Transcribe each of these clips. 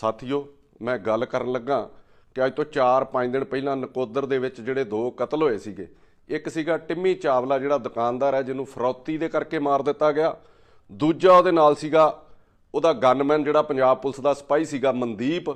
ਸਾਥੀਓ, ਮੈਂ ਗੱਲ ਕਰਨ ਲੱਗਾ ਕਿ ਅੱਜ ਤੋਂ 4-5 ਦਿਨ ਪਹਿਲਾਂ ਨਕੋਦਰ ਦੇ ਵਿੱਚ ਜਿਹੜੇ ਦੋ ਕਤਲ ਹੋਏ ਸੀਗੇ, ਇੱਕ ਸੀਗਾ ਟਿੰਮੀ ਚਾਵਲਾ ਜਿਹੜਾ ਦੁਕਾਨਦਾਰ ਹੈ ਜਿਹਨੂੰ ਫਰੌਤੀ ਦੇ ਕਰਕੇ ਮਾਰ ਦਿੱਤਾ ਗਿਆ, ਦੂਜਾ ਉਹਦੇ ਨਾਲ ਸੀਗਾ ਉਹਦਾ ਗਨਮੈਨ ਜਿਹੜਾ ਪੰਜਾਬ ਪੁਲਿਸ ਦਾ ਸਿਪਾਹੀ ਸੀਗਾ ਮਨਦੀਪ,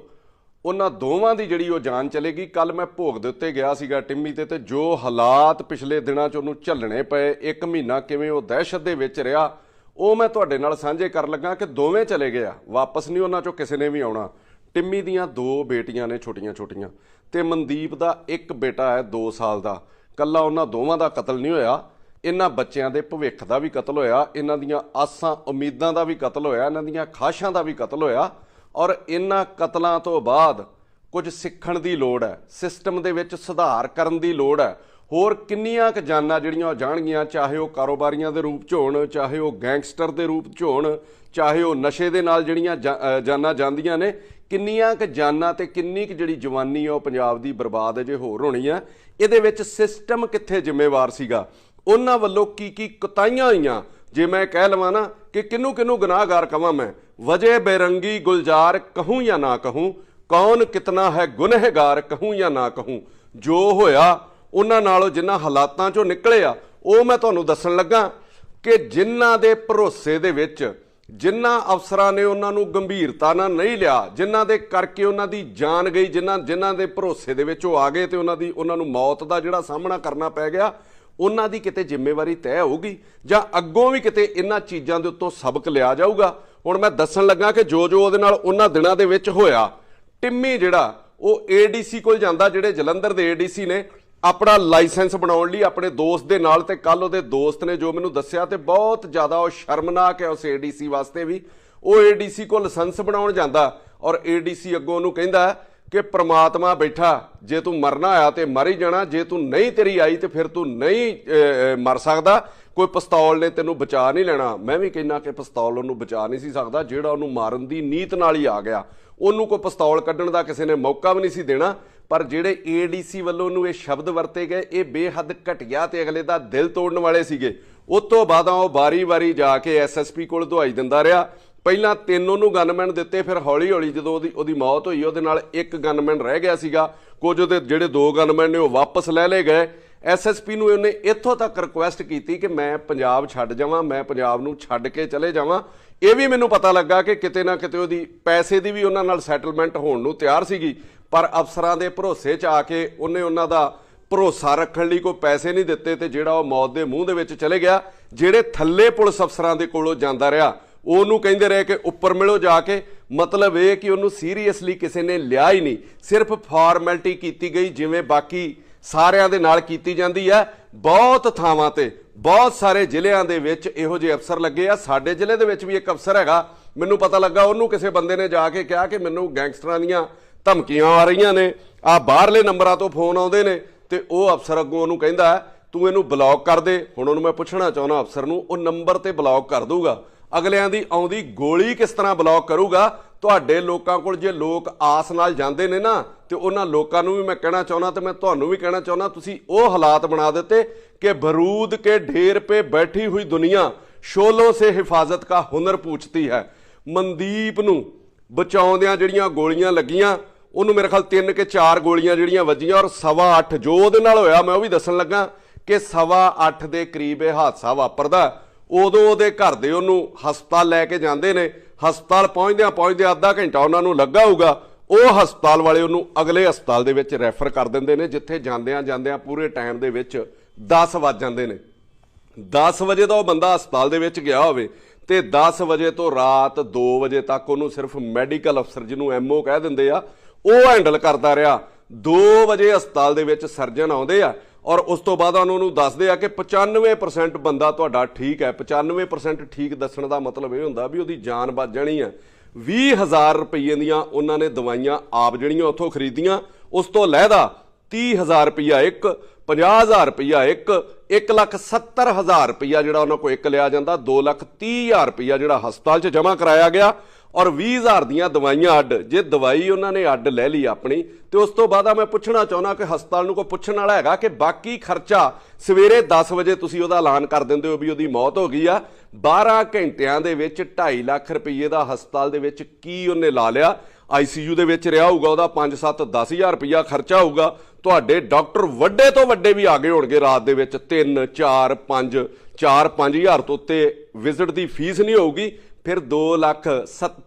ਉਹਨਾਂ ਦੋਵਾਂ ਦੀ ਜਿਹੜੀ ਉਹ ਜਾਨ ਚਲੇਗੀ। ਕੱਲ ਮੈਂ ਭੋਗ ਦੇ ਉੱਤੇ ਗਿਆ ਸੀਗਾ ਟਿੰਮੀ ਤੇ ਤੇ ਜੋ ਹਾਲਾਤ ਪਿਛਲੇ ਦਿਨਾਂ 'ਚ ਉਹਨੂੰ ਝੱਲਣੇ ਪਏ, ਇੱਕ ਮਹੀਨਾ ਕਿਵੇਂ ਉਹ ਦਹਿਸ਼ਤ ਦੇ ਵਿੱਚ ਰਿਹਾ ਉਹ ਮੈਂ ਤੁਹਾਡੇ ਨਾਲ ਸਾਂਝੇ ਕਰਨ ਲੱਗਾ ਕਿ ਦੋਵੇਂ ਚਲੇ ਗਏ ਆ। ਵਾਪਸ ਨਹੀਂ ਉਹਨਾਂ 'ਚੋਂ ਕਿਸੇ ਨੇ ਵੀ ਆਉਣਾ। ਟਿੰਮੀ ਦੀਆਂ ਦੋ ਬੇਟੀਆਂ ਨੇ ਛੋਟੀਆਂ-ਛੋਟੀਆਂ ਤੇ ਮਨਦੀਪ ਦਾ ਇੱਕ ਬੇਟਾ ਹੈ 2 ਸਾਲ ਦਾ। ਕੱਲਾ ਉਹਨਾਂ ਦੋਵਾਂ ਦਾ ਕਤਲ ਨਹੀਂ ਹੋਇਆ। ਇਹਨਾਂ ਬੱਚਿਆਂ ਦੇ ਭਵਿੱਖ ਦਾ ਵੀ ਕਤਲ ਹੋਇਆ। ਇਹਨਾਂ ਦੀਆਂ ਆਸਾਂ, ਉਮੀਦਾਂ ਦਾ ਵੀ ਕਤਲ ਹੋਇਆ। ਇਹਨਾਂ ਦੀਆਂ ਖਾਸ਼ਾਂ ਦਾ ਵੀ ਕਤਲ ਹੋਇਆ। ਔਰ ਇਹਨਾਂ ਕਤਲਾਂ ਤੋਂ ਬਾਅਦ ਕੁਝ ਸਿੱਖਣ ਦੀ ਲੋੜ ਹੈ। ਸਿਸਟਮ ਦੇ ਵਿੱਚ ਸੁਧਾਰ ਕਰਨ ਦੀ ਲੋੜ ਹੈ। ਹੋਰ ਕਿੰਨੀਆਂ ਕ ਜਾਨਾਂ ਜਿਹੜੀਆਂ ਉਹ ਜਾਣਗੀਆਂ? ਚਾਹੇ ਉਹ ਕਾਰੋਬਾਰੀਆਂ ਦੇ ਰੂਪ 'ਚ ਹੋਣ, ਚਾਹੇ ਉਹ ਗੈਂਗਸਟਰ ਦੇ ਰੂਪ 'ਚ ਹੋਣ, ਚਾਹੇ ਉਹ ਨਸ਼ੇ ਦੇ ਨਾਲ ਜਿਹੜੀਆਂ ਜਾਨਾਂ ਜਾਂਦੀਆਂ ਨੇ, ਕਿੰਨੀਆਂ ਕ ਜਾਨਾਂ ਤੇ ਕਿੰਨੀ ਕ ਜਿਹੜੀ ਜਵਾਨੀ ਆ ਉਹ ਪੰਜਾਬ ਦੀ ਬਰਬਾਦ ਅਜੇ ਹੋਰ ਹੋਣੀ ਆ? ਇਹਦੇ ਵਿੱਚ ਸਿਸਟਮ ਕਿੱਥੇ ਜ਼ਿੰਮੇਵਾਰ ਸੀਗਾ? ਉਹਨਾਂ ਵੱਲੋਂ ਕੀ ਕੀ ਕੁਤਾਈਆਂ ਹੋਈਆਂ? ਜੇ ਮੈਂ ਕਹਿ ਲਵਾਂ ਨਾ ਕਿ ਕਿੰਨੂੰ ਕਿੰਨੂੰ ਗੁਨਾਹਗਾਰ ਕਵਾਂ ਮੈਂ? ਵਜੇ ਬੇਰੰਗੀ ਗੁਲਜ਼ਾਰ ਕਹੂੰ ਜਾਂ ਨਾ ਕਹੂੰ? ਕੌਣ ਕਿਤਨਾ ਹੈ ਗੁਨਹਗਾਰ ਕਹੂੰ ਜਾਂ ਨਾ ਕਹੂੰ? ਜੋ ਹੋਇਆ ਉਹਨਾਂ ਨਾਲੋਂ ਜਿਨ੍ਹਾਂ ਹਾਲਾਤਾਂ ਚੋਂ ਨਿਕਲੇ ਆ, ਉਹ ਮੈਂ ਤੁਹਾਨੂੰ ਦੱਸਣ ਲੱਗਾ ਕਿ ਜਿਨ੍ਹਾਂ ਦੇ ਭਰੋਸੇ ਦੇ ਵਿੱਚ ਜਿਨ੍ਹਾਂ ਅਫਸਰਾਂ ਨੇ ਉਹਨਾਂ ਨੂੰ ਗੰਭੀਰਤਾ ਨਾਲ ਨਹੀਂ ਲਿਆ, ਜਿਨ੍ਹਾਂ ਦੇ ਕਰਕੇ ਉਹਨਾਂ ਦੀ ਜਾਨ ਗਈ, ਜਿਨ੍ਹਾਂ ਜਿਨ੍ਹਾਂ ਦੇ ਭਰੋਸੇ ਦੇ ਵਿੱਚ ਉਹ ਆ ਗਏ ਤੇ ਉਹਨਾਂ ਦੀ, ਉਹਨਾਂ ਨੂੰ ਮੌਤ ਦਾ ਜਿਹੜਾ ਸਾਹਮਣਾ ਕਰਨਾ ਪੈ ਗਿਆ, ਉਹਨਾਂ ਦੀ ਕਿਤੇ ਜ਼ਿੰਮੇਵਾਰੀ ਤੈਅ ਹੋਊਗੀ ਜਾਂ ਅੱਗੋਂ ਵੀ ਕਿਤੇ ਇਹਨਾਂ ਚੀਜ਼ਾਂ ਦੇ ਉੱਤੋਂ ਸਬਕ ਲਿਆ ਜਾਊਗਾ? ਹੁਣ ਮੈਂ ਦੱਸਣ ਲੱਗਾ ਕਿ ਜੋ ਜੋ ਉਹਦੇ ਨਾਲ ਉਹਨਾਂ ਦਿਨਾਂ ਦੇ ਵਿੱਚ ਹੋਇਆ, ਟਿੰਮੀ ਜਿਹੜਾ, ਉਹ ਏਡੀਸੀ ਕੋਲ ਜਾਂਦਾ, ਜਿਹੜੇ ਜਲੰਧਰ ਦੇ ਏਡੀਸੀ ਨੇ ਆਪਣਾ ਲਾਇਸੈਂਸ ਬਣਾਉਣ ਲਈ ਆਪਣੇ ਦੋਸਤ ਦੇ ਨਾਲ ਤੇ ਕੱਲ ਉਹਦੇ ਦੋਸਤ ਨੇ ਜੋ ਮੈਨੂੰ ਦੱਸਿਆ ਤੇ ਬਹੁਤ ਜ਼ਿਆਦਾ ਉਹ ਸ਼ਰਮਨਾਕ ਹੈ ਉਸ ਏਡੀਸੀ ਵਾਸਤੇ ਵੀ। ਉਹ ਏਡੀਸੀ ਕੋਲ ਲਾਇਸੈਂਸ ਬਣਾਉਣ ਜਾਂਦਾ ਔਰ ਏਡੀਸੀ ਅੱਗੋਂ ਉਹਨੂੰ ਕਹਿੰਦਾ ਕਿ ਪ੍ਰਮਾਤਮਾ ਬੈਠਾ, ਜੇ ਤੂੰ ਮਰਨਾ ਆਇਆ ਤੇ ਮਰ ਹੀ ਜਾਣਾ, ਜੇ ਤੂੰ ਨਹੀਂ ਤੇਰੀ ਆਈ ਤੇ ਫਿਰ ਤੂੰ ਨਹੀਂ ਮਰ ਸਕਦਾ। ਕੋਈ ਪਿਸਤੌਲ ਨੇ ਤੈਨੂੰ ਬਚਾ ਨਹੀਂ ਲੈਣਾ। ਮੈਂ ਵੀ ਕਹਿੰਨਾ ਕਿ ਪਿਸਤੌਲ ਉਹਨੂੰ ਬਚਾ ਨਹੀਂ ਸੀ ਸਕਦਾ, ਜਿਹੜਾ ਉਹਨੂੰ ਮਾਰਨ ਦੀ ਨੀਤ ਨਾਲ ਹੀ ਆ ਗਿਆ। ਉਹਨੂੰ ਕੋਈ ਪਿਸਤੌਲ ਕੱਢਣ ਦਾ ਕਿਸੇ ਨੇ ਮੌਕਾ ਵੀ ਨਹੀਂ ਸੀ ਦੇਣਾ। ਪਰ ਜਿਹੜੇ ਏਡੀਸੀ ਵੱਲੋਂ ਉਹਨੂੰ ਇਹ ਸ਼ਬਦ ਵਰਤੇ ਗਏ, ਇਹ ਬੇਹੱਦ ਘਟੀਆ ਤੇ ਅਗਲੇ ਦਾ ਦਿਲ ਤੋੜਨ ਵਾਲੇ ਸੀਗੇ। ਉਸ ਤੋਂ ਬਾਅਦ ਉਹ ਵਾਰੀ ਵਾਰੀ ਜਾ ਕੇ ਐਸਐਸਪੀ ਕੋਲ ਦਵਾਈ ਦਿੰਦਾ ਰਿਹਾ। ਪਹਿਲਾਂ ਤਿੰਨ ਉਹਨੂੰ ਗਨਮੈਨ ਦਿੱਤੇ, ਫਿਰ ਹੌਲੀ-ਹੌਲੀ ਜਦੋਂ ਉਹਦੀ ਉਹਦੀ ਮੌਤ ਹੋਈ, ਉਹਦੇ ਨਾਲ ਇੱਕ ਗਨਮੈਨ ਰਹਿ ਗਿਆ ਸੀਗਾ। ਕੁਝ ਉਹਦੇ ਜਿਹੜੇ ਦੋ ਗਨਮੈਨ ਨੇ ਉਹ ਵਾਪਸ ਲੈ ਲਏ ਗਏ। ਐਸਐਸਪੀ ਨੂੰ ਉਹਨੇ ਇੱਥੋਂ ਤੱਕ ਰਿਕੁਐਸਟ ਕੀਤੀ ਕਿ ਮੈਂ ਪੰਜਾਬ ਛੱਡ ਜਾਵਾਂ, ਮੈਂ ਪੰਜਾਬ ਨੂੰ ਛੱਡ ਕੇ ਚਲੇ ਜਾਵਾਂ। ਇਹ ਵੀ ਮੈਨੂੰ ਪਤਾ ਲੱਗਾ ਕਿ ਕਿਤੇ ਨਾ ਕਿਤੇ ਉਹਦੀ ਪੈਸੇ ਦੀ ਵੀ ਉਹਨਾਂ ਨਾਲ ਸੈਟਲਮੈਂਟ ਹੋਣ ਨੂੰ ਤਿਆਰ ਸੀਗੀ। ਪਰ ਅਫਸਰਾਂ ਦੇ ਭਰੋਸੇ 'ਚ ਆ ਕੇ ਉਹਨੇ ਉਹਨਾਂ ਦਾ ਭਰੋਸਾ ਰੱਖਣ ਲਈ ਕੋਈ ਪੈਸੇ ਨਹੀਂ ਦਿੱਤੇ ਤੇ ਜਿਹੜਾ ਉਹ ਮੌਤ ਦੇ ਮੂੰਹ ਦੇ ਵਿੱਚ ਚਲੇ ਗਿਆ, ਜਿਹੜੇ ਥੱਲੇ ਪੁਲਿਸ ਅਫਸਰਾਂ ਦੇ ਕੋਲੋਂ ਜਾਂਦਾ ਰਿਹਾ, ਉਹਨੂੰ ਕਹਿੰਦੇ ਰਹੇ ਕਿ ਉੱਪਰ ਮਿਲੋ ਜਾ ਕੇ। ਮਤਲਬ ਇਹ ਕਿ ਉਹਨੂੰ ਸੀਰੀਅਸਲੀ ਕਿਸੇ ਨੇ ਲਿਆ ਹੀ ਨਹੀਂ। ਸਿਰਫ ਫਾਰਮੈਲਿਟੀ ਕੀਤੀ ਗਈ, ਜਿਵੇਂ ਬਾਕੀ ਸਾਰਿਆਂ ਦੇ ਨਾਲ ਕੀਤੀ ਜਾਂਦੀ ਹੈ। ਬਹੁਤ ਥਾਵਾਂ ਤੇ, ਬਹੁਤ ਸਾਰੇ ਜ਼ਿਲ੍ਹਿਆਂ ਦੇ ਵਿੱਚ ਇਹੋ ਜਿਹੇ ਅਫਸਰ ਲੱਗੇ ਆ। ਸਾਡੇ ਜ਼ਿਲ੍ਹੇ ਦੇ ਵਿੱਚ ਵੀ ਇੱਕ ਅਫਸਰ ਹੈਗਾ। ਮੈਨੂੰ ਪਤਾ ਲੱਗਾ ਉਹਨੂੰ ਕਿਸੇ ਬੰਦੇ ਨੇ ਜਾ ਕੇ ਕਿਹਾ ਕਿ ਮੈਨੂੰ ਗੈਂਗਸਟਰਾਂ ਦੀਆਂ ਧਮਕੀਆਂ ਆ ਰਹੀਆਂ ਨੇ। ਆ ਬਾਹਰਲੇ ਨੰਬਰਾਂ ਤੋਂ ਫੋਨ ਆਉਂਦੇ ਨੇ ਤੇ ਉਹ ਅਫਸਰ ਅੱਗੋਂ ਉਹਨੂੰ ਕਹਿੰਦਾ, ਤੂੰ ਇਹਨੂੰ ਬਲੌਕ ਕਰ ਦੇ। ਹੁਣ ਉਹਨੂੰ ਮੈਂ ਪੁੱਛਣਾ ਚਾਹੁੰਦਾ ਅਫਸਰ ਨੂੰ, ਉਹ ਨੰਬਰ ਤੇ ਬਲੌਕ ਕਰ ਦੂਗਾ ਅਗਲਿਆਂ ਦੀ ਆਉਂਦੀ ਗੋਲੀ ਕਿਸ ਤਰ੍ਹਾਂ ਬਲੌਕ ਕਰੂਗਾ? ਤੁਹਾਡੇ ਲੋਕਾਂ ਕੋਲ ਜੇ ਲੋਕ ਆਸ ਨਾਲ ਜਾਂਦੇ ਨੇ ਨਾ, ਤੇ ਉਹਨਾਂ ਲੋਕਾਂ ਨੂੰ ਵੀ ਮੈਂ ਕਹਿਣਾ ਚਾਹੁੰਦਾ ਤੇ ਮੈਂ ਤੁਹਾਨੂੰ ਵੀ ਕਹਿਣਾ ਚਾਹੁੰਦਾ, ਤੁਸੀਂ ਉਹ ਹਾਲਾਤ ਬਣਾ ਦਿੱਤੇ ਕਿ ਬਰੂਦ ਕੇ ਢੇਰ ਪੇ ਬੈਠੀ ਹੋਈ ਦੁਨੀਆ ਸ਼ੋਲੋਂ ਸੇ ਹਿਫਾਜ਼ਤ ਕਾ ਹੁਨਰ ਪੁੱਛਤੀ ਹੈ। ਮਨਦੀਪ ਨੂੰ ਬਚਾਉਂਦਿਆਂ ਜਿਹੜੀਆਂ ਗੋਲੀਆਂ ਲੱਗੀਆਂ ਉਹਨੂੰ ਮੇਰੇ ਖਿਆਲ ਤਿੰਨ ਕੇ ਚਾਰ ਗੋਲੀਆਂ ਜਿਹੜੀਆਂ ਵੱਜੀਆਂ ਔਰ ਸਵਾ ਅੱਠ ਜੋ ਉਹਦੇ ਨਾਲ ਹੋਇਆ, ਮੈਂ ਉਹ ਵੀ ਦੱਸਣ ਲੱਗਾ ਕਿ ਸਵਾ ਅੱਠ ਦੇ ਕਰੀਬ ਇਹ ਹਾਦਸਾ ਵਾਪਰਦਾ। ਉਦੋਂ ਉਹਦੇ ਘਰ ਦੇ ਉਹਨੂੰ ਹਸਪਤਾਲ ਲੈ ਕੇ ਜਾਂਦੇ ਨੇ। ਹਸਪਤਾਲ ਪਹੁੰਚਦਿਆਂ ਪਹੁੰਚਦਿਆਂ ਅੱਧਾ ਘੰਟਾ ਉਹਨਾਂ ਨੂੰ ਲੱਗਾ ਹੋਊਗਾ। ਉਹ ਹਸਪਤਾਲ ਵਾਲੇ ਉਹਨੂੰ ਅਗਲੇ ਹਸਪਤਾਲ ਦੇ ਵਿੱਚ ਰੈਫਰ ਕਰ ਦਿੰਦੇ ਨੇ, ਜਿੱਥੇ ਜਾਂਦਿਆਂ ਜਾਂਦਿਆਂ ਪੂਰੇ ਟਾਈਮ ਦੇ ਵਿੱਚ 10 ਵੱਜ ਜਾਂਦੇ ਨੇ। 10 ਵਜੇ ਦਾ ਉਹ ਬੰਦਾ ਹਸਪਤਾਲ ਦੇ ਵਿੱਚ ਗਿਆ ਹੋਵੇ ਤੇ 10 ਵਜੇ ਤੋਂ ਰਾਤ 2 ਵਜੇ ਤੱਕ ਉਹਨੂੰ ਸਿਰਫ ਮੈਡੀਕਲ ਅਫਸਰ ਜਿਹਨੂੰ ਐਮਓ ਕਹਿ ਦਿੰਦੇ ਆ ਉਹ ਹੈਂਡਲ ਕਰਦਾ ਰਿਹਾ। 2 ਵਜੇ ਹਸਪਤਾਲ ਦੇ ਵਿੱਚ ਸਰਜਨ ਆਉਂਦੇ ਆ ਔਰ ਉਸ ਤੋਂ ਬਾਅਦ ਉਹਨਾਂ ਨੂੰ ਦੱਸਦੇ ਆ ਕਿ 95% ਬੰਦਾ ਤੁਹਾਡਾ ਠੀਕ ਹੈ। 95% ਠੀਕ ਦੱਸਣ ਦਾ ਮਤਲਬ ਇਹ ਹੁੰਦਾ ਵੀ ਉਹਦੀ ਜਾਨ ਬਚ ਜਾਣੀ ਹੈ 20000 ਰੁਪਏ ਦੀਆਂ ਉਹਨਾਂ ਨੇ ਦਵਾਈਆਂ ਆਪ ਜਿਹੜੀਆਂ ਉੱਥੋਂ ਖਰੀਦੀਆਂ, ਉਸ ਤੋਂ ਲਹਿਦਾ 30000 ਰੁਪਇਆ ਇੱਕ 50000 ਰੁਪਇਆ ਇੱਕ 170000 ਰੁਪਇਆ ਜਿਹੜਾ ਉਹਨਾਂ ਕੋਲ ਇੱਕ ਲਿਆ ਜਾਂਦਾ 230000 ਰੁਪਇਆ ਜਿਹੜਾ ਹਸਪਤਾਲ 'ਚ ਜਮ੍ਹਾਂ ਕਰਾਇਆ ਗਿਆ। ਔਰ 20000 ਦੀਆਂ ਦਵਾਈਆਂ ਅੱਡ। ਜੇ ਦਵਾਈ ਉਹਨਾਂ ਨੇ ਅੱਡ ਲੈ ਲਈ ਆਪਣੀ, ਤੇ ਉਸ ਤੋਂ ਬਾਅਦ ਆ ਮੈਂ ਪੁੱਛਣਾ ਚਾਹੁੰਦਾ ਕਿ ਹਸਪਤਾਲ ਨੂੰ ਕੋਈ ਪੁੱਛਣ ਵਾਲਾ ਹੈਗਾ ਕਿ ਬਾਕੀ ਖਰਚਾ ਸਵੇਰੇ 10 ਵਜੇ ਤੁਸੀਂ ਉਹਦਾ ਐਲਾਨ ਕਰ ਦਿੰਦੇ ਹੋ ਵੀ ਉਹਦੀ ਮੌਤ ਹੋ ਗਈ ਆ। 12 ਘੰਟਿਆਂ ਦੇ ਵਿੱਚ 2.5 ਲੱਖ ਰੁਪਏ ਦਾ ਹਸਪਤਾਲ ਦੇ ਵਿੱਚ ਕੀ ਉਹਨੇ ਲਾ ਲਿਆ? ਆਈਸੀਯੂ ਦੇ ਵਿੱਚ ਰਿਹਾ ਹੋਊਗਾ, ਉਹਦਾ 5-7 10000 ਰੁਪਇਆ ਖਰਚਾ ਹੋਊਗਾ। ਤੁਹਾਡੇ ਡਾਕਟਰ ਵੱਡੇ ਤੋਂ ਵੱਡੇ ਵੀ ਆ ਗਏ ਹੋਣਗੇ ਰਾਤ ਦੇ ਵਿੱਚ। 3 4 5 4 5000 ਤੋਂ ਉੱਤੇ ਵਿਜ਼ਿਟ ਦੀ ਫੀਸ ਨਹੀਂ ਹੋਊਗੀ। ਫਿਰ 2 ਲੱਖ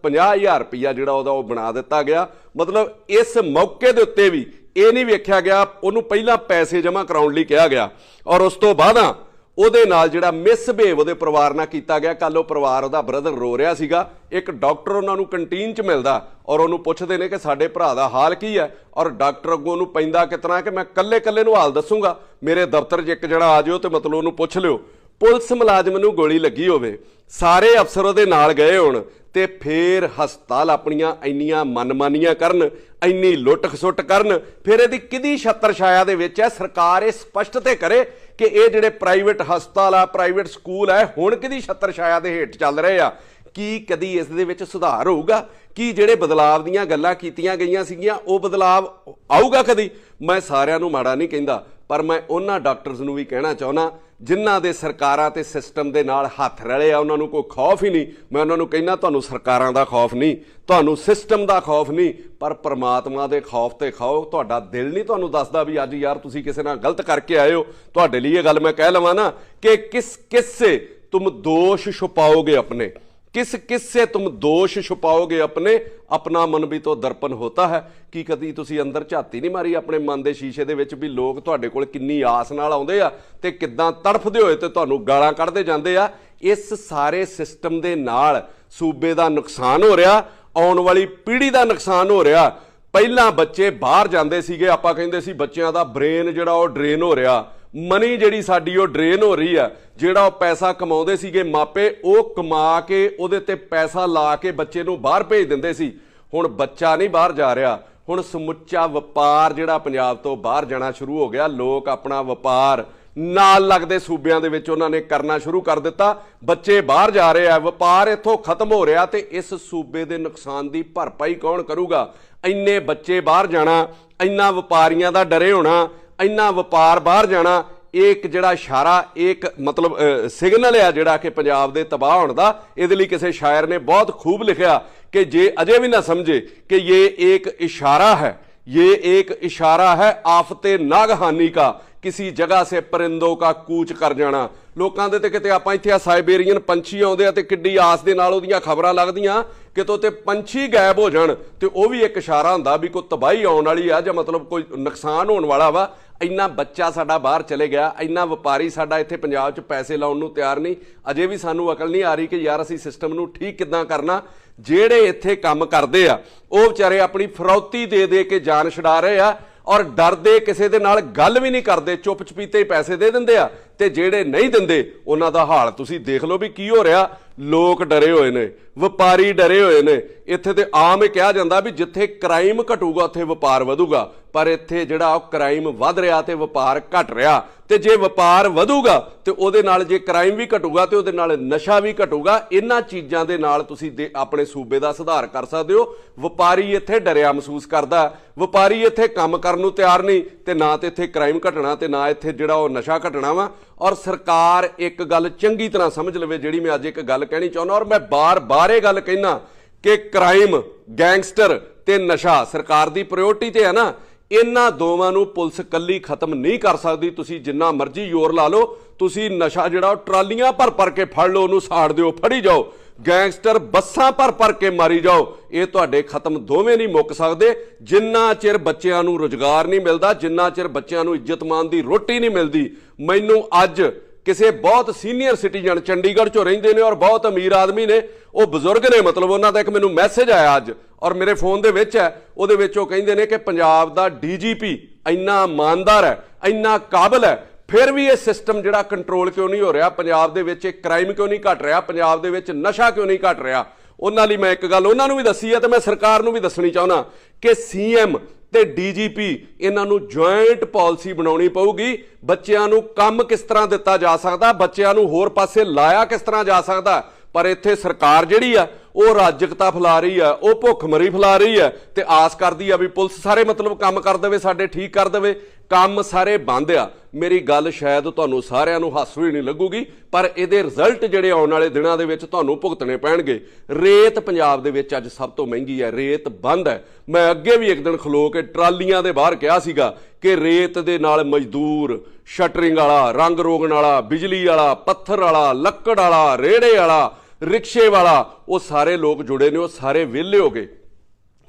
50000 ਰੁਪਇਆ ਜਿਹੜਾ ਉਹਦਾ ਉਹ ਬਣਾ ਦਿੱਤਾ ਗਿਆ। ਮਤਲਬ ਇਸ ਮੌਕੇ ਦੇ ਉੱਤੇ ਵੀ ਇਹ ਨਹੀਂ ਵੇਖਿਆ ਗਿਆ, ਉਹਨੂੰ ਪਹਿਲਾਂ ਪੈਸੇ ਜਮ੍ਹਾਂ ਕਰਾਉਣ ਲਈ ਕਿਹਾ ਗਿਆ। ਔਰ ਉਸ ਤੋਂ ਬਾਅਦਾਂ ਉਹਦੇ ਨਾਲ ਜਿਹੜਾ ਮਿਸਬਿਹੇਵ ਉਹਦੇ ਪਰਿਵਾਰ ਨਾਲ ਕੀਤਾ ਗਿਆ। ਕੱਲ ਉਹ ਪਰਿਵਾਰ ਉਹਦਾ ਬ੍ਰਦਰ ਰੋ ਰਿਹਾ ਸੀਗਾ। ਇੱਕ ਡਾਕਟਰ ਉਹਨਾਂ ਨੂੰ ਕੰਟੀਨ 'ਚ ਮਿਲਦਾ ਔਰ ਉਹਨੂੰ ਪੁੱਛਦੇ ਨੇ ਕਿ ਸਾਡੇ ਭਰਾ ਦਾ ਹਾਲ ਕੀ ਹੈ? ਔਰ ਡਾਕਟਰ ਅੱਗੋਂ ਉਹਨੂੰ ਪੈਂਦਾ ਕਿਤਨਾ ਕਿ ਮੈਂ ਕੱਲੇ ਕੱਲੇ ਨੂੰ ਹਾਲ ਦੱਸੂਗਾ। ਮੇਰੇ ਦਫ਼ਤਰ 'ਚ ਇੱਕ ਜਣਾ ਆ ਜਿਓ ਤੇ ਮਤਲਬ ਉਹਨੂੰ ਪੁੱਛ ਲਿਓ। ਪੁਲਿਸ ਮੁਲਾਜ਼ਮ ਨੂੰ ਗੋਲੀ ਲੱਗੀ ਹੋਵੇ, ਸਾਰੇ ਅਫਸਰ ਉਹਦੇ ਨਾਲ ਗਏ ਹੋਣ ਤੇ ਫੇਰ ਹਸਪਤਾਲ ਆਪਣੀਆਂ ਇੰਨੀਆਂ ਮਨਮਾਨੀਆਂ ਕਰਨ, ਇੰਨੀ ਲੁੱਟ ਖਸੁੱਟ ਕਰਨ, ਫਿਰ ਇਹਦੀ ਕਿਹਦੀ ਛੱਤਰ ਛਾਇਆ ਦੇ ਵਿੱਚ ਹੈ? ਸਰਕਾਰ ਇਹ ਸਪਸ਼ਟ ਤੇ ਕਰੇ ਕਿ ਇਹ ਜਿਹੜੇ ਪ੍ਰਾਈਵੇਟ ਹਸਪਤਾਲ ਆ, ਪ੍ਰਾਈਵੇਟ ਸਕੂਲ ਹੈ ਹੁਣ ਕਿਹਦੀ ਛੱਤਰ ਛਾਇਆ ਦੇ ਹੇਠ ਚੱਲ ਰਹੇ ਆ? ਕੀ ਕਦੀ ਇਸ ਦੇ ਵਿੱਚ ਸੁਧਾਰ ਹੋਊਗਾ? ਕੀ ਜਿਹੜੇ ਬਦਲਾਵ ਦੀਆਂ ਗੱਲਾਂ ਕੀਤੀਆਂ ਗਈਆਂ ਸੀਗੀਆਂ, ਉਹ ਬਦਲਾਵ ਆਊਗਾ ਕਦੀ? ਮੈਂ ਸਾਰਿਆਂ ਨੂੰ ਮਾੜਾ ਨਹੀਂ ਕਹਿੰਦਾ, ਪਰ ਮੈਂ ਉਹਨਾਂ ਡਾਕਟਰਸ ਨੂੰ ਵੀ ਕਹਿਣਾ ਚਾਹੁੰਦਾ ਜਿਨ੍ਹਾਂ ਦੇ ਸਰਕਾਰਾਂ ਤੇ ਸਿਸਟਮ ਦੇ ਨਾਲ ਹੱਥ ਰਲੇ ਆ, ਉਹਨਾਂ ਨੂੰ ਕੋਈ ਖੌਫ ਹੀ ਨਹੀਂ। ਮੈਂ ਉਹਨਾਂ ਨੂੰ ਕਹਿੰਦਾ, ਤੁਹਾਨੂੰ ਸਰਕਾਰਾਂ ਦਾ ਖੌਫ ਨਹੀਂ, ਤੁਹਾਨੂੰ ਸਿਸਟਮ ਦਾ ਖੌਫ ਨਹੀਂ, ਪਰ ਪ੍ਰਮਾਤਮਾ ਦੇ ਖੌਫ ਤੇ ਖਾਓ। ਤੁਹਾਡਾ ਦਿਲ ਨਹੀਂ ਤੁਹਾਨੂੰ ਦੱਸਦਾ ਵੀ ਅੱਜ ਯਾਰ ਤੁਸੀਂ ਕਿਸੇ ਨਾਲ ਗਲਤ ਕਰਕੇ ਆਏ ਹੋ। ਤੁਹਾਡੇ ਲਈ ਇਹ ਗੱਲ ਮੈਂ ਕਹਿ ਲਵਾਂ ਨਾ ਕਿ ਕਿਸ ਕਿਸ ਸੇ ਤੁਮ ਦੋਸ਼ ਛੁਪਾਓਗੇ ਆਪਣੇ। किस किस से तुम दोष छुपाओगे अपने अपना मन भी तो ਦਰਪਨ ਹੋਤਾ ਹੈ ਕੀ ਕਦੀ ਤੁਸੀਂ ਅੰਦਰ ਝਾਤੀ ਨਹੀਂ ਮਾਰੀ ਆਪਣੇ ਮਨ ਦੇ ਸ਼ੀਸ਼ੇ ਦੇ ਵਿੱਚ ਵੀ ਲੋਕ ਤੁਹਾਡੇ ਕੋਲ ਕਿੰਨੀ ਆਸ ਨਾਲ ਆਉਂਦੇ ਆ ਤੇ ਕਿੱਦਾਂ ਤੜਫਦੇ ਹੋਏ ਤੇ ਤੁਹਾਨੂੰ ਗਾਲਾਂ ਕੱਢਦੇ ਜਾਂਦੇ ਆ ਇਸ ਸਾਰੇ ਸਿਸਟਮ ਦੇ ਨਾਲ ਸੂਬੇ ਦਾ ਨੁਕਸਾਨ ਹੋ ਰਿਹਾ ਆਉਣ ਵਾਲੀ ਪੀੜ੍ਹੀ ਦਾ ਨੁਕਸਾਨ ਹੋ ਰਿਹਾ ਪਹਿਲਾਂ ਬੱਚੇ ਬਾਹਰ ਜਾਂਦੇ ਸੀਗੇ ਆਪਾਂ ਕਹਿੰਦੇ ਸੀ ਬੱਚਿਆਂ ਦਾ ਬ੍ਰੇਨ ਜਿਹੜਾ ਉਹ ਡਰੇਨ ਹੋ ਰਿਹਾ ਮਨੀ ਜਿਹੜੀ ਸਾਡੀ ਉਹ ਡਰੇਨ ਹੋ ਰਹੀ ਆ, ਜਿਹੜਾ ਉਹ ਪੈਸਾ ਕਮਾਉਂਦੇ ਸੀਗੇ ਮਾਪੇ, ਉਹ ਕਮਾ ਕੇ ਉਹਦੇ ਤੇ ਪੈਸਾ ਲਾ ਕੇ ਬੱਚੇ ਨੂੰ ਬਾਹਰ ਭੇਜ ਦਿੰਦੇ ਸੀ। ਹੁਣ ਬੱਚਾ ਨਹੀਂ ਬਾਹਰ ਜਾ ਰਿਹਾ। ਹੁਣ ਸਮੁੱਚਾ ਵਪਾਰ ਜਿਹੜਾ ਪੰਜਾਬ ਤੋਂ ਬਾਹਰ ਜਾਣਾ ਸ਼ੁਰੂ ਹੋ ਗਿਆ, ਲੋਕ ਆਪਣਾ ਵਪਾਰ ਨਾਲ ਲੱਗਦੇ ਸੂਬਿਆਂ ਦੇ ਵਿੱਚ ਉਹਨਾਂ ਨੇ ਕਰਨਾ ਸ਼ੁਰੂ ਕਰ ਦਿੱਤਾ। ਬੱਚੇ ਬਾਹਰ ਜਾ ਰਹੇ ਆ, ਵਪਾਰ ਇੱਥੋਂ ਖਤਮ ਹੋ ਰਿਹਾ ਤੇ ਇਸ ਸੂਬੇ ਦੇ ਨੁਕਸਾਨ ਦੀ ਭਰਪਾਈ ਕੌਣ ਕਰੂਗਾ? ਇੰਨੇ ਬੱਚੇ ਬਾਹਰ ਜਾਣਾ, ਇੰਨਾ ਵਪਾਰੀਆਂ ਦਾ ਡਰੇ ਹੋਣਾ ਇੰਨਾ ਵਪਾਰ ਬਾਹਰ ਜਾਣਾ ਇਹ ਇੱਕ ਜਿਹੜਾ ਇਸ਼ਾਰਾ ਇਹ ਇੱਕ ਮਤਲਬ ਸਿਗਨਲ ਆ ਜਿਹੜਾ ਕਿ ਪੰਜਾਬ ਦੇ ਤਬਾਹ ਹੋਣ ਦਾ, ਇਹਦੇ ਲਈ ਕਿਸੇ ਸ਼ਾਇਰ ਨੇ ਬਹੁਤ ਖੂਬ ਲਿਖਿਆ ਕਿ ਜੇ ਅਜੇ ਵੀ ਨਾ ਸਮਝੇ ਕਿ ਇਹ ਇੱਕ ਇਸ਼ਾਰਾ ਹੈ, ਇਹ ਇੱਕ ਇਸ਼ਾਰਾ ਹੈ ਆਫਤੇ ਨਾਗਹਾਨੀ ਕਾ, ਕਿਸੇ ਜਗ੍ਹਾ ਸੇ ਪਰਿੰਦੋ ਕਾ ਕੂਚ ਕਰ ਜਾਣਾ। ਲੋਕਾਂ ਦੇ ਤੇ ਕਿਤੇ ਆਪਾਂ ਇੱਥੇ ਆ ਸਾਈਬੇਰੀਅਨ ਪੰਛੀ ਆਉਂਦੇ ਆ ਤੇ ਕਿੱਡੀ ਆਸ ਦੇ ਨਾਲ ਉਹਦੀਆਂ ਖਬਰਾਂ ਲੱਗਦੀਆਂ, ਕਿਤੋਂ ਤੇ ਪੰਛੀ ਗਾਇਬ ਹੋ ਜਾਣ, ਤੇ ਉਹ ਵੀ ਇੱਕ ਇਸ਼ਾਰਾ ਹੁੰਦਾ ਵੀ ਕੋਈ ਤਬਾਹੀ ਆਉਣ ਵਾਲੀ ਆ ਜਾਂ ਮਤਲਬ ਕੋਈ ਨੁਕਸਾਨ ਹੋਣ ਵਾਲਾ ਵਾ ਇੰਨਾ ਬੱਚਾ ਸਾਡਾ ਬਾਹਰ ਚਲੇ ਗਿਆ, ਇੰਨਾ ਵਪਾਰੀ ਸਾਡਾ ਇੱਥੇ ਪੰਜਾਬ 'ਚ ਪੈਸੇ ਲਾਉਣ ਨੂੰ ਤਿਆਰ ਨਹੀਂ, ਅਜੇ ਵੀ ਸਾਨੂੰ ਅਕਲ ਨਹੀਂ ਆ ਰਹੀ ਕਿ ਯਾਰ ਅਸੀਂ ਸਿਸਟਮ ਨੂੰ ਠੀਕ ਕਿੱਦਾਂ ਕਰਨਾ, ਜਿਹੜੇ ਇੱਥੇ ਕੰਮ ਕਰਦੇ ਆ, ਉਹ ਵਿਚਾਰੇ ਆਪਣੀ ਫਰੌਤੀ ਦੇ ਦੇ ਕੇ ਜਾਨ ਛਡਾ ਰਹੇ ਆ ਔਰ ਡਰਦੇ ਕਿਸੇ ਦੇ ਨਾਲ ਗੱਲ ਵੀ ਨਹੀਂ ਕਰਦੇ ਚੁੱਪ ਚਪੀਤੇ ਹੀ ਪੈਸੇ ਦੇ ਦਿੰਦੇ ਆ। ਤੇ ਜਿਹੜੇ ਨਹੀਂ ਦਿੰਦੇ, ਉਹਨਾਂ ਦਾ ਹਾਲ। ਤੁਸੀਂ ਦੇਖ ਲਓ ਵੀ ਕੀ ਹੋ ਰਿਹਾ। ਲੋਕ ਡਰੇ ਹੋਏ ਨੇ, ਵਪਾਰੀ ਡਰੇ ਹੋਏ ਨੇ। ਇੱਥੇ ਤੇ ਆਮ ਇਹ ਕਿਹਾ ਜਾਂਦਾ ਵੀ ਜਿੱਥੇ ਕ੍ਰਾਈਮ ਘਟੂਗਾ, ਉੱਥੇ ਵਪਾਰ ਵਧੂਗਾ। ਪਰ ਇੱਥੇ ਜਿਹੜਾ ਉਹ ਕ੍ਰਾਈਮ ਵੱਧ ਰਿਹਾ ਤੇ ਵਪਾਰ ਘਟ ਰਿਹਾ। ਤੇ ਜੇ ਵਪਾਰ ਵਧੂਗਾ ਤੇ ਉਹਦੇ ਨਾਲ ਜੇ ਕ੍ਰਾਈਮ ਵੀ ਘਟੂਗਾ ਤੇ ਉਹਦੇ ਨਾਲ ਨਸ਼ਾ ਵੀ ਘਟੂਗਾ, ਇਹਨਾਂ ਚੀਜ਼ਾਂ ਦੇ ਨਾਲ ਤੁਸੀਂ ਦੇ- ਆਪਣੇ ਸੂਬੇ ਦਾ ਸੁਧਾਰ ਕਰ ਸਕਦੇ ਹੋ। ਵਪਾਰੀ ਇੱਥੇ ਡਰਿਆ ਮਹਿਸੂਸ ਕਰਦਾ। ਵਪਾਰੀ ਇੱਥੇ ਕੰਮ ਕਰਨ ਨੂੰ ਤਿਆਰ ਨਹੀਂ ਤੇ ਨਾ ਤੇ ਇੱਥੇ ਕ੍ਰਾਈਮ ਘਟਣਾ ਤੇ ਨਾ ਇੱਥੇ ਜਿਹੜਾ ਉਹ ਨਸ਼ਾ ਘਟਣਾ ਵਾ। ਔਰ ਸਰਕਾਰ ਇੱਕ ਗੱਲ ਚੰਗੀ ਤਰ੍ਹਾਂ ਸਮਝ ਲਵੇ ਜਿਹੜੀ ਮੈਂ ਅੱਜ ਇੱਕ ਗੱਲ ਕਹਿਣੀ ਚਾਹੁੰਦਾ ਔਰ ਮੈਂ ਬਾਰ-ਬਾਰ ਇਹ ਗੱਲ ਕਹਿਣਾ ਕਿ ਕ੍ਰਾਈਮ ਗੈਂਗਸਟਰ ਤੇ ਨਸ਼ਾ ਸਰਕਾਰ ਦੀ ਪ੍ਰਾਇੋਰਟੀ ਤੇ ਹੈ ਨਾ, ਇਹਨਾਂ ਦੋਵਾਂ ਨੂੰ ਪੁਲਿਸ ਕੱਲੀ ਖਤਮ ਨਹੀਂ ਕਰ ਸਕਦੀ, ਤੁਸੀਂ ਜਿੰਨਾ ਮਰਜ਼ੀ ਜ਼ੋਰ ਲਾ ਲਓ ਤੁਸੀਂ ਨਸ਼ਾ ਜਿਹੜਾ ਉਹ ਟਰਾਲੀਆਂ ਭਰ ਭਰ ਕੇ ਫੜ ਲਓ, ਉਹਨੂੰ ਸਾੜ ਦਿਓ, ਫੜੀ ਜਾਓ। ਗੈਂਗਸਟਰ ਬੱਸਾਂ ਭਰ ਭਰ ਕੇ ਮਾਰੀ ਜਾਓ। ਇਹ ਤੁਹਾਡੇ ਖਤਮ ਦੋਵੇਂ ਨਹੀਂ ਮੁੱਕ ਸਕਦੇ। ਜਿੰਨਾ ਚਿਰ ਬੱਚਿਆਂ ਨੂੰ ਰੁਜ਼ਗਾਰ ਨਹੀਂ ਮਿਲਦਾ, ਜਿੰਨਾ ਚਿਰ ਬੱਚਿਆਂ ਨੂੰ ਇੱਜ਼ਤਮਾਨ ਦੀ ਰੋਟੀ ਨਹੀਂ ਮਿਲਦੀ, ਮੈਨੂੰ ਅੱਜ ਕਿਸੇ ਬਹੁਤ ਸੀਨੀਅਰ ਸਿਟੀਜ਼ਨ ਚੰਡੀਗੜ੍ਹ ਚੋਂ ਰਹਿੰਦੇ ਨੇ ਔਰ ਬਹੁਤ ਅਮੀਰ ਆਦਮੀ ਨੇ, ਉਹ ਬਜ਼ੁਰਗ ਨੇ, ਮਤਲਬ ਉਹਨਾਂ ਦਾ ਇੱਕ ਮੈਨੂੰ ਮੈਸੇਜ ਆਇਆ ਅੱਜ, ਔਰ ਮੇਰੇ ਫੋਨ ਦੇ ਵਿੱਚ ਹੈ, ਉਹਦੇ ਵਿੱਚ ਉਹ ਕਹਿੰਦੇ ਨੇ ਕਿ ਪੰਜਾਬ ਦਾ ਡੀਜੀਪੀ ਇੰਨਾ ਇਮਾਨਦਾਰ ਹੈ, ਇੰਨਾ ਕਾਬਲ ਹੈ ਫਿਰ ਵੀ ਇਹ ਸਿਸਟਮ ਜਿਹੜਾ ਕੰਟਰੋਲ ਕਿਉਂ ਨਹੀਂ ਹੋ ਰਿਹਾ? ਪੰਜਾਬ ਦੇ ਵਿੱਚ ਇਹ ਕ੍ਰਾਈਮ ਕਿਉਂ ਨਹੀਂ ਘਟ ਰਿਹਾ? ਪੰਜਾਬ ਦੇ ਵਿੱਚ ਨਸ਼ਾ ਕਿਉਂ ਨਹੀਂ ਘਟ ਰਿਹਾ? ਉਹਨਾਂ ਲਈ ਮੈਂ ਇੱਕ ਗੱਲ ਉਹਨਾਂ ਨੂੰ ਵੀ ਦੱਸੀ ਹੈ ਤੇ ਮੈਂ ਸਰਕਾਰ ਨੂੰ ਵੀ ਦੱਸਣੀ ਚਾਹੁੰਦਾ ਕਿ ਸੀਐਮ ਤੇ ਡੀਜੀਪੀ ਇਹਨਾਂ ਨੂੰ ਜੁਆਇੰਟ ਪਾਲਿਸੀ ਬਣਾਉਣੀ ਪਊਗੀ। ਬੱਚਿਆਂ ਨੂੰ ਕੰਮ ਕਿਸ ਤਰ੍ਹਾਂ ਦਿੱਤਾ ਜਾ ਸਕਦਾ? ਬੱਚਿਆਂ ਨੂੰ ਹੋਰ ਪਾਸੇ ਲਾਇਆ ਕਿਸ ਤਰ੍ਹਾਂ ਜਾ ਸਕਦਾ? ਪਰ ਇੱਥੇ ਸਰਕਾਰ ਜਿਹੜੀ ਆ, ਉਹ ਰਾਜਕਤਾ ਫੈਲਾ ਰਹੀ ਆ, ਉਹ ਭੁੱਖਮਰੀ ਫੈਲਾ ਰਹੀ ਆ ਤੇ ਆਸ ਕਰਦੀ ਆ ਵੀ ਪੁਲਿਸ ਸਾਰੇ ਮਤਲਬ ਕੰਮ ਕਰ ਦੇਵੇ, ਸਾਡੇ ਠੀਕ ਕਰ ਦੇਵੇ। ਕੰਮ ਸਾਰੇ ਬੰਦ ਆ। ਮੇਰੀ ਗੱਲ ਸ਼ਾਇਦ ਤੁਹਾਨੂੰ ਸਾਰਿਆਂ ਨੂੰ ਹੱਸ ਵੀ ਨਹੀਂ ਲੱਗੂਗੀ, ਪਰ ਇਹਦੇ ਰਿਜ਼ਲਟ ਜਿਹੜੇ ਆਉਣ ਵਾਲੇ ਦਿਨਾਂ ਦੇ ਵਿੱਚ ਤੁਹਾਨੂੰ ਭੁਗਤਣੇ ਪੈਣਗੇ। ਰੇਤ ਪੰਜਾਬ ਦੇ ਵਿੱਚ ਅੱਜ ਸਭ ਤੋਂ ਮਹਿੰਗੀ ਹੈ, ਰੇਤ ਬੰਦ ਹੈ। ਮੈਂ ਅੱਗੇ ਵੀ ਇੱਕ ਦਿਨ ਖਲੋ ਕੇ ਟਰਾਲੀਆਂ ਦੇ ਬਾਹਰ ਕਿਹਾ ਸੀਗਾ ਕਿ ਰੇਤ ਦੇ ਨਾਲ ਮਜ਼ਦੂਰ, ਸ਼ਟਰਿੰਗ ਵਾਲਾ, ਰੰਗ ਰੋਗਣ ਵਾਲਾ, ਬਿਜਲੀ ਵਾਲਾ, ਪੱਥਰ ਵਾਲਾ, ਲੱਕੜ ਵਾਲਾ, ਰੇੜੇ ਵਾਲਾ, ਰਿਕਸ਼ੇ ਵਾਲਾ, ਉਹ ਸਾਰੇ ਲੋਕ ਜੁੜੇ ਨੇ, ਉਹ ਸਾਰੇ ਵਿਹਲੇ ਹੋ ਗਏ।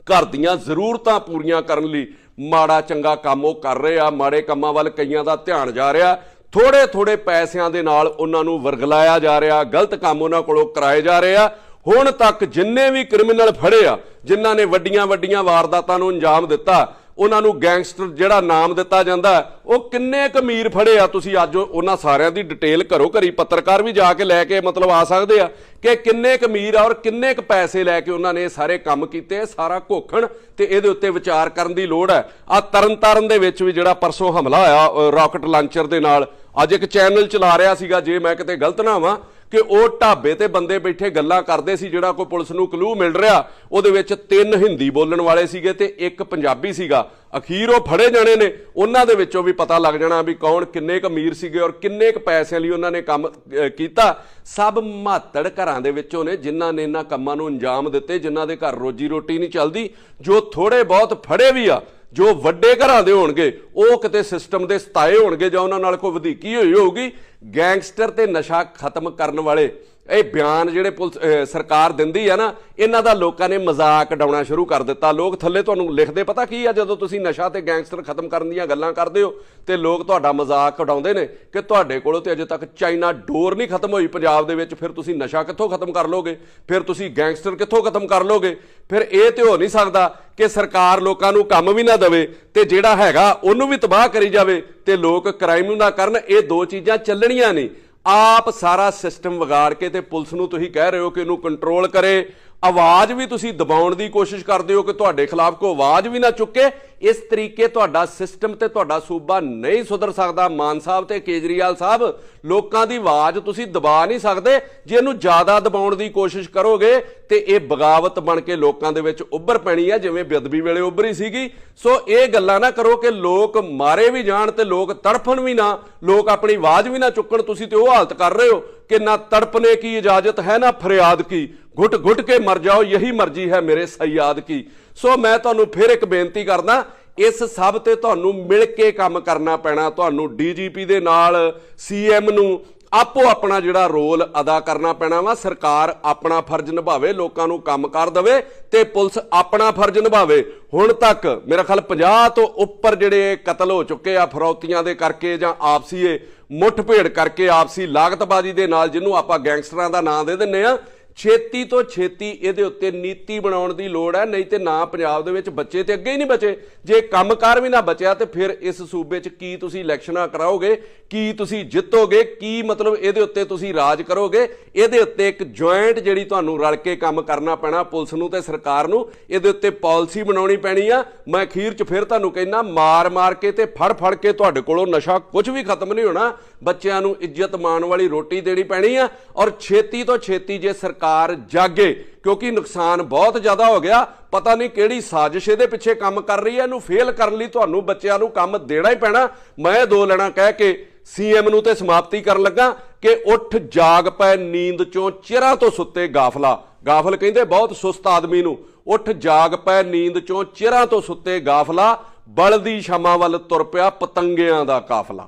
ਘਰ ਦੀਆਂ ਜ਼ਰੂਰਤਾਂ ਪੂਰੀਆਂ ਕਰਨ ਲਈ ਮਾੜਾ ਚੰਗਾ ਕੰਮ ਉਹ ਕਰ ਰਹੇ ਆ, ਮਾੜੇ ਕੰਮਾਂ ਵੱਲ ਕਈਆਂ ਦਾ ਧਿਆਨ ਜਾ ਰਿਹਾ। ਥੋੜੇ ਥੋੜੇ ਪੈਸਿਆਂ ਦੇ ਨਾਲ ਉਹਨਾਂ ਨੂੰ ਵਰਗਲਾਇਆ ਜਾ ਰਿਹਾ, ਗਲਤ ਕੰਮ ਉਹਨਾਂ ਕੋਲੋਂ ਕਰਾਏ ਜਾ ਰਹੇ ਆ। ਹੁਣ ਤੱਕ ਜਿੰਨੇ ਵੀ ਕ੍ਰਿਮੀਨਲ ਫੜੇ ਆ, ਜਿਨ੍ਹਾਂ ਨੇ ਵੱਡੀਆਂ ਵੱਡੀਆਂ ਵਾਰਦਾਤਾਂ ਨੂੰ ਅੰਜਾਮ ਦਿੱਤਾ ਉਹਨਾਂ ਨੂੰ ਗੈਂਗਸਟਰ ਜਿਹੜਾ ਨਾਮ ਦਿੱਤਾ ਜਾਂਦਾ ਉਹ ਕਿੰਨੇ ਕੁ ਅਮੀਰ ਫੜੇ ਆ? ਤੁਸੀਂ ਅੱਜ ਉਹਨਾਂ ਸਾਰਿਆਂ ਦੀ ਡਿਟੇਲ ਘਰੋ ਘਰੀ ਪੱਤਰਕਾਰ ਵੀ ਜਾ ਕੇ ਲੈ ਕੇ ਮਤਲਬ ਆ ਸਕਦੇ ਆ ਕਿ ਕਿੰਨੇ ਕੁ ਅਮੀਰ ਆ ਔਰ ਕਿੰਨੇ ਕੁ ਪੈਸੇ ਲੈ ਕੇ ਉਹਨਾਂ ਨੇ ਸਾਰੇ ਕੰਮ ਕੀਤੇ ਸਾਰਾ ਘੋਖਣ ਤੇ ਇਹਦੇ ਉੱਤੇ ਵਿਚਾਰ ਕਰਨ ਦੀ ਲੋੜ ਹੈ। ਆ ਤਰਨਤਾਰਨ ਦੇ ਵਿੱਚ ਵੀ ਜਿਹੜਾ ਪਰਸੋਂ ਹਮਲਾ ਹੋਇਆ ਰਾਕਟ ਲਾਂਚਰ ਦੇ ਨਾਲ, ਅੱਜ ਇੱਕ ਚੈਨਲ ਚਲਾ ਰਿਹਾ ਸੀਗਾ, ਜੇ ਮੈਂ ਕਿਤੇ ਗਲਤ ਨਾ ਹਾਂ ਕਿ ਉਹ ਢਾਬੇ ਤੇ ਬੰਦੇ ਬੈਠੇ ਗੱਲਾਂ ਕਰਦੇ ਸੀ, ਜਿਹੜਾ ਕੋਈ ਪੁਲਿਸ ਨੂੰ ਕਲੂ ਮਿਲ ਰਿਹਾ, ਉਹਦੇ ਵਿੱਚ ਤਿੰਨ ਹਿੰਦੀ ਬੋਲਣ ਵਾਲੇ ਸੀਗੇ ਤੇ ਇੱਕ ਪੰਜਾਬੀ ਸੀਗਾ। ਅਖੀਰ ਉਹ ਫੜੇ ਜਾਣੇ ਨੇ, ਉਹਨਾਂ ਦੇ ਵਿੱਚੋਂ ਵੀ ਪਤਾ ਲੱਗ ਜਾਣਾ ਵੀ ਕੌਣ ਕਿੰਨੇ ਕੁ ਅਮੀਰ ਸੀਗੇ ਔਰ ਕਿੰਨੇ ਕੁ ਪੈਸਿਆਂ ਲਈ ਉਹਨਾਂ ਨੇ ਕੰਮ ਕੀਤਾ। ਸਭ ਮਾਤੜ ਘਰਾਂ ਦੇ ਵਿੱਚੋਂ ਨੇ, ਜਿਨ੍ਹਾਂ ਨੇ ਇਹਨਾਂ ਕੰਮਾਂ ਨੂੰ ਅੰਜਾਮ ਦਿੱਤੇ, ਜਿਨ੍ਹਾਂ ਦੇ ਘਰ ਰੋਜੀ ਰੋਟੀ ਨਹੀਂ ਚੱਲਦੀ, ਜੋ ਥੋੜੇ ਬਹੁਤ ਫੜੇ ਵੀ ਆ ਜੋ ਵੱਡੇ ਘਰਾਂ ਦੇ ਹੋਣਗੇ, ਉਹ ਕਿਤੇ ਸਿਸਟਮ ਦੇ ਸਤਾਏ ਹੋਣਗੇ ਜਾਂ ਉਹਨਾਂ ਨਾਲ ਕੋਈ ਵਧੀਕੀ ਹੋਈ ਹੋਊਗੀ ਗੈਂਗਸਟਰ ਤੇ ਨਸ਼ਾ ਖਤਮ ਕਰਨ ਵਾਲੇ ਇਹ ਬਿਆਨ ਜਿਹੜੇ ਪੁਲਿਸ ਸਰਕਾਰ ਦਿੰਦੀ ਆ ਨਾ, ਇਹਨਾਂ ਦਾ ਲੋਕਾਂ ਨੇ ਮਜ਼ਾਕ ਉਡਾਉਣਾ ਸ਼ੁਰੂ ਕਰ ਦਿੱਤਾ। ਲੋਕ ਥੱਲੇ ਤੁਹਾਨੂੰ ਲਿਖਦੇ, ਪਤਾ ਕੀ ਆ, ਜਦੋਂ ਤੁਸੀਂ ਨਸ਼ਾ ਤੇ ਗੈਂਗਸਟਰ ਖਤਮ ਕਰਨ ਦੀਆਂ ਗੱਲਾਂ ਕਰਦੇ ਹੋ, ਤੇ ਲੋਕ ਤੁਹਾਡਾ ਮਜ਼ਾਕ ਉਡਾਉਂਦੇ ਨੇ ਕਿ ਤੁਹਾਡੇ ਕੋਲੋਂ ਤੇ ਅਜੇ ਤੱਕ ਚਾਈਨਾ ਡੋਰ ਨਹੀਂ ਖਤਮ ਹੋਈ ਪੰਜਾਬ ਦੇ ਵਿੱਚ, ਫਿਰ ਤੁਸੀਂ ਨਸ਼ਾ ਕਿੱਥੋਂ ਖਤਮ ਕਰ ਲੋਗੇ? ਫਿਰ ਤੁਸੀਂ ਗੈਂਗਸਟਰ ਕਿੱਥੋਂ ਖਤਮ ਕਰ ਲੋਗੇ? ਫਿਰ ਇਹ ਤੇ ਹੋ ਨਹੀਂ ਸਕਦਾ ਕਿ ਸਰਕਾਰ ਲੋਕਾਂ ਨੂੰ ਕੰਮ ਵੀ ਨਾ ਦੇਵੇ, ਤੇ ਜਿਹੜਾ ਹੈਗਾ, ਉਹਨੂੰ ਵੀ ਤਬਾਹ ਕਰੀ ਜਾਵੇ, ਤੇ ਲੋਕ ਕ੍ਰਾਈਮ ਨਾ ਕਰਨ। ਇਹ ਦੋ ਚੀਜ਼ਾਂ ਚੱਲਣੀਆਂ ਨਹੀਂ। ਆਪ ਸਾਰਾ ਸਿਸਟਮ ਵਿਗਾੜ ਕੇ ਤੇ ਪੁਲਿਸ ਨੂੰ ਤੁਸੀਂ ਕਹਿ ਰਹੇ ਹੋ ਕਿ ਇਹਨੂੰ ਕੰਟਰੋਲ ਕਰੇ। ਆਵਾਜ਼ ਵੀ ਤੁਸੀਂ ਦਬਾਉਣ ਦੀ ਕੋਸ਼ਿਸ਼ ਕਰਦੇ ਹੋ ਕਿ ਤੁਹਾਡੇ ਖਿਲਾਫ ਕੋਈ ਆਵਾਜ਼ ਵੀ ਨਾ ਚੁੱਕੇ, ਇਸ ਤਰੀਕੇ ਤੁਹਾਡਾ ਸਿਸਟਮ ਤੇ ਤੁਹਾਡਾ ਸੂਬਾ ਨਹੀਂ ਸੁਧਰ ਸਕਦਾ। ਮਾਨ ਸਾਹਿਬ ਤੇ ਕੇਜਰੀਵਾਲ ਸਾਹਿਬ, ਲੋਕਾਂ ਦੀ ਆਵਾਜ਼ ਤੁਸੀਂ ਦਬਾ ਨਹੀਂ ਸਕਦੇ। ਜੇ ਇਹਨੂੰ ਜ਼ਿਆਦਾ ਦਬਾਉਣ ਦੀ ਕੋਸ਼ਿਸ਼ ਕਰੋਗੇ, ਤੇ ਇਹ ਬਗਾਵਤ ਬਣ ਕੇ ਲੋਕਾਂ ਦੇ ਵਿੱਚ ਉੱਭਰ ਪੈਣੀ ਹੈ ਜਿਵੇਂ ਬੇਅਦਬੀ ਵੇਲੇ ਉੱਭਰੀ ਸੀਗੀ। ਸੋ ਇਹ ਗੱਲਾਂ ਨਾ ਕਰੋ ਕਿ ਲੋਕ ਮਾਰੇ ਵੀ ਜਾਣ ਤੇ ਲੋਕ ਤੜਫਣ ਵੀ ਨਾ। ਲੋਕ ਆਪਣੀ ਆਵਾਜ਼ ਵੀ ਨਾ ਚੁੱਕਣ। ਤੁਸੀਂ ਤੇ ਉਹ ਹਾਲਤ ਕਰ ਰਹੇ ਹੋ ਕਿ ਨਾ ਤੜਪਨੇ ਕੀ ਇਜਾਜ਼ਤ ਹੈ, ਨਾ ਫਰਿਆਦ ਕੀ। ਘੁੱਟ ਘੁੱਟ ਕੇ ਮਰ ਜਾਓ, ਯਹੀ ਮਰਜ਼ੀ ਹੈ ਮੇਰੇ ਸਯਾਦ ਕੀ। ਸੋ ਮੈਂ ਤੁਹਾਨੂੰ ਫਿਰ ਇੱਕ ਬੇਨਤੀ ਕਰਦਾ, ਇਸ ਸਭ ਤੇ ਤੁਹਾਨੂੰ ਮਿਲ ਕੇ ਕੰਮ ਕਰਨਾ ਪੈਣਾ। ਤੁਹਾਨੂੰ ਡੀਜੀਪੀ ਦੇ ਨਾਲ, ਸੀਐਮ ਨੂੰ ਆਪੋ ਆਪਣਾ ਜਿਹੜਾ ਰੋਲ ਅਦਾ ਕਰਨਾ ਪੈਣਾ ਵਾ। ਸਰਕਾਰ ਆਪਣਾ ਫਰਜ਼ ਨਿਭਾਵੇ, ਲੋਕਾਂ ਨੂੰ ਕੰਮ ਕਰ ਦੇਵੇ ਤੇ ਪੁਲਿਸ ਆਪਣਾ ਫਰਜ਼ ਨਿਭਾਵੇ। ਹੁਣ ਤੱਕ ਮੇਰਾ ਖਿਆਲ 50 ਤੋਂ ਉੱਪਰ ਜਿਹੜੇ ਕਤਲ ਹੋ ਚੁੱਕੇ ਆ, ਫਰੌਤੀਆਂ ਦੇ ਕਰਕੇ ਜਾਂ ਆਪਸੀ ਇਹ ਮੁੱਠਭੇੜ ਕਰਕੇ ਆਪਸੀ ਲਾਗਤਬਾਜ਼ੀ ਦੇ ਨਾਲ ਜਿਹਨੂੰ ਆਪਾਂ ਗੈਂਗਸਟਰਾਂ ਦਾ ਨਾਂ ਦੇ ਦਿੰਨੇ ਆ ਛੇਤੀ ਤੋਂ ਛੇਤੀ ਇਹਦੇ ਉੱਤੇ ਨੀਤੀ ਬਣਾਉਣ ਦੀ ਲੋੜ ਹੈ, ਨਹੀਂ ਤੇ ਨਾ ਪੰਜਾਬ ਦੇ ਵਿੱਚ ਬੱਚੇ ਤੇ ਅੱਗੇ ਹੀ ਨਹੀਂ ਬਚੇ। ਜੇ ਕੰਮਕਾਰ ਵੀ ਨਾ ਬਚਿਆ ਤੇ ਫਿਰ ਇਸ ਸੂਬੇ 'ਚ ਕੀ ਤੁਸੀਂ ਇਲੈਕਸ਼ਨਾਂ ਕਰਾਓਗੇ, ਕੀ ਤੁਸੀਂ ਜਿੱਤੋਗੇ, ਕੀ ਮਤਲਬ ਇਹਦੇ ਉੱਤੇ ਤੁਸੀਂ ਰਾਜ ਕਰੋਗੇ? ਇਹਦੇ ਉੱਤੇ ਇੱਕ ਜੁਆਇੰਟ ਜਿਹੜੀ ਤੁਹਾਨੂੰ ਰਲ ਕੇ ਕੰਮ ਕਰਨਾ ਪੈਣਾ ਪੁਲਿਸ ਨੂੰ ਤੇ ਸਰਕਾਰ ਨੂੰ, ਇਹਦੇ ਉੱਤੇ ਪਾਲਿਸੀ ਬਣਾਉਣੀ ਪੈਣੀ ਆ। ਮੈਂ ਅਖੀਰ 'ਚ ਫਿਰ ਤੁਹਾਨੂੰ ਕਹਿੰਦਾ ਮਾਰ ਮਾਰ ਕੇ ਤੇ ਫੜ ਫੜ ਕੇ ਤੁਹਾਡੇ ਕੋਲੋਂ ਨਸ਼ਾ ਕੁਝ ਵੀ ਖਤਮ ਨਹੀਂ ਹੋਣਾ। ਬੱਚਿਆਂ ਨੂੰ ਇੱਜ਼ਤ ਮਾਣ ਵਾਲੀ ਰੋਟੀ ਦੇਣੀ ਪੈਣੀ ਆ ਔਰ ਛੇਤੀ ਤੋਂ ਛੇਤੀ ਜੇ ਸਰਕਾਰ ਸਰਕਾਰ ਜਾਗੇ, ਕਿਉਂਕਿ ਨੁਕਸਾਨ ਬਹੁਤ ਜ਼ਿਆਦਾ ਹੋ ਗਿਆ। ਪਤਾ ਨਹੀਂ ਕਿਹੜੀ ਸਾਜ਼ਿਸ਼ ਇਹਦੇ ਪਿੱਛੇ ਕੰਮ ਕਰ ਰਹੀ ਹੈ। ਇਹਨੂੰ ਫੇਲ ਕਰਨ ਲਈ ਤੁਹਾਨੂੰ ਬੱਚਿਆਂ ਨੂੰ ਕੰਮ ਦੇਣਾ ਹੀ ਪੈਣਾ। ਮੈਂ ਦੋ ਲੈਣਾ ਕਹਿ ਕੇ ਸੀਐਮ ਨੂੰ ਤੇ ਸਮਾਪਤੀ ਕਰਨ ਲੱਗਾ ਕਿ ਉੱਠ ਜਾਗ ਪੈ ਨੀਂਦ ਚੋਂ ਚਿਹਰਾ ਤੋਂ ਸੁੱਤੇ ਗਾਫਲਾ। ਗਾਫਲ ਕਹਿੰਦੇ ਬਹੁਤ ਸੁਸਤ ਆਦਮੀ ਨੂੰ। ਉੱਠ ਜਾਗ ਪੈ ਨੀਂਦ ਚੋਂ ਚਿਹਰਾ ਤੋਂ ਸੁੱਤੇ ਗਾਫਲਾ। ਬਲਦੀ ਸ਼ਮਾਂ ਵੱਲ ਤੁਰ ਪਿਆ ਪਤੰਗਿਆਂ ਦਾ ਕਾਫਲਾ।